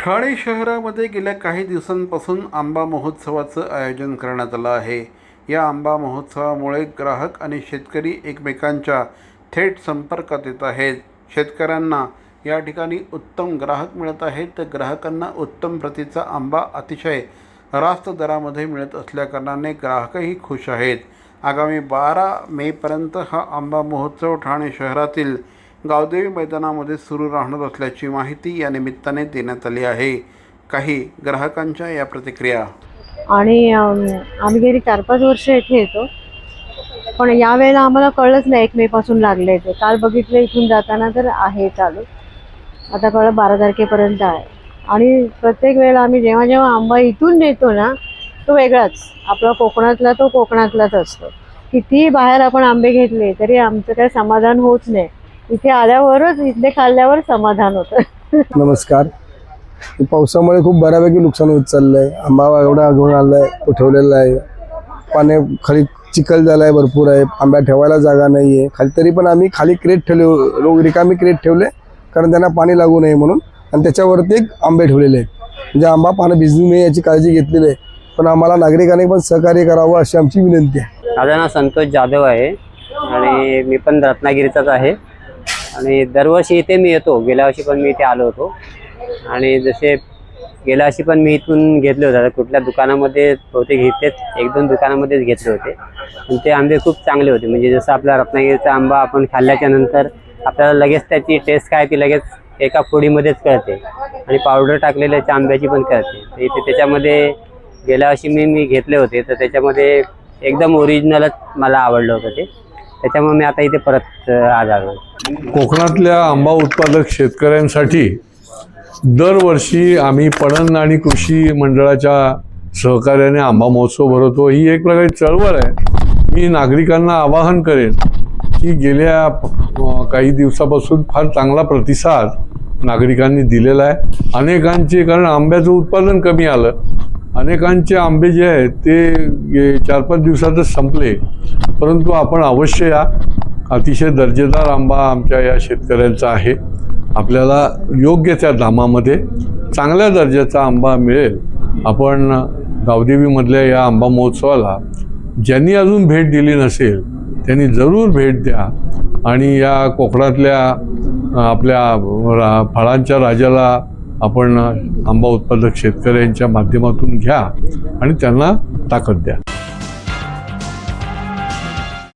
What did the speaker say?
ठाणे शहरामध्ये गेल्या काही दिवसांपासून आंबा महोत्सवाचं आयोजन करण्यात आलं आहे. या आंबा महोत्सवामुळे ग्राहक आणि शेतकरी एकमेकांच्या थेट संपर्कात येत आहेत. शेतकऱ्यांना या ठिकाणी उत्तम ग्राहक मिळत आहेत. तर ग्राहकांना उत्तम प्रतीचा आंबा अतिशय रास्त दरामध्ये मिळत असल्याकारणाने ग्राहकही खुश आहेत. आगामी बारा मेपर्यंत हा आंबा महोत्सव ठाणे शहरातील गावदेवी मैदानामध्ये सुरू राहणार असल्याची माहिती या निमित्ताने देण्यात आली आहे. काही ग्राहकांच्या या प्रतिक्रिया. आणि आम्ही गेली चार पाच वर्ष इथे येतो. पण यावेळेला आम्हाला कळलंच नाही एक मेपासून लागले ते काल बघितलं इथून जाताना तर आहे चालू. आता कळलं बारा तारखेपर्यंत आहे. आणि प्रत्येक वेळेला आम्ही जेव्हा जेव्हा आंबा इथून नेतो ना तो वेगळाच. आपला कोकणातला तो कोकणातलाच असतो. कितीही बाहेर आपण आंबे घेतले तरी आमचं काही समाधान होत नाही. इथे आल्यावरच इथले खाल्ल्यावर समाधान होतं. नमस्कार. पावसामुळे खूप बऱ्यापैकी नुकसान होत चाललंय. आंबा एवढा घेऊन आलाय तो ठेवलेला आहे. पाण्या खाली चिखल झालाय भरपूर आहे. आंब्या ठेवायला जागा नाही आहे खाली तरी पण आम्ही खाली क्रेट ठेवले रो- रिकामी क्रेट ठेवले कारण त्यांना पाणी लागू नये म्हणून. आणि त्याच्यावरती एक आंबे ठेवलेले आहेत. म्हणजे आंबा पानं भिजू नये याची काळजी घेतलेली आहे. पण आम्हाला नागरिकांनी पण सहकार्य करावं अशी आमची विनंती आहे. माझं नाव संतोष जाधव आहे. आणि मी पण रत्नागिरीचाच आहे. आणि दरवर्षी इथे मी येतो. गेल्या वर्षी पण मी इथे आलो होतो. आणि जसे गेल्या वर्षी पण मी इथून घेतले होते. कुठल्या दुकानामध्ये बहुतेक इथेच एक दोन दुकानामध्येच घेतले होते. पण ते आंबे खूप चांगले होते. म्हणजे जसं आपला रत्नागिरीचा आंबा आपण खाल्ल्याच्या नंतर आपल्याला लगेच त्याची टेस्ट काय ती लगेच एका फोडीमध्येच कळते. आणि पावडर टाकलेल्याच्या आंब्याची पण कळते. तर इथे त्याच्यामध्ये गेल्या वर्षी मी मी घेतले होते. तर त्याच्यामध्ये एकदम ओरिजिनलच मला आवडलं होतं ते. त्याच्यामुळे मी आता इथे परत आज आलो कोकणातल्या आंबा उत्पादक शेतकऱ्यांसाठी दरवर्षी आम्ही पणन आणि कृषी मंडळाच्या सहकार्याने आंबा महोत्सव भरवतो. ही एक प्रकारे चळवळ आहे. मी नागरिकांना आवाहन करेन की गेल्या काही दिवसापासून फार चांगला प्रतिसाद नागरिकांनी दिलेला आहे. अनेकांचे कारण आंब्याचं उत्पादन कमी आलं. अनेकांचे आंबे जे आहेत ते चार पाच दिवसातच संपले. परंतु आपण अवश्य या अतिशय दर्जेदार आंबा आमच्या या शेतकऱ्यांचा आहे. आपल्याला योग्य त्या दामामध्ये चांगल्या दर्जाचा आंबा मिळेल. आपण गावदेवीमधल्या या आंबा महोत्सवाला ज्यांनी अजून भेट दिली नसेल त्यांनी जरूर भेट द्या. आणि या कोकणातल्या आपल्या रा फळांच्या राजाला आपण आंबा उत्पादक शेतकऱ्यांच्या माध्यमातून घ्या आणि त्यांना ताकद द्या.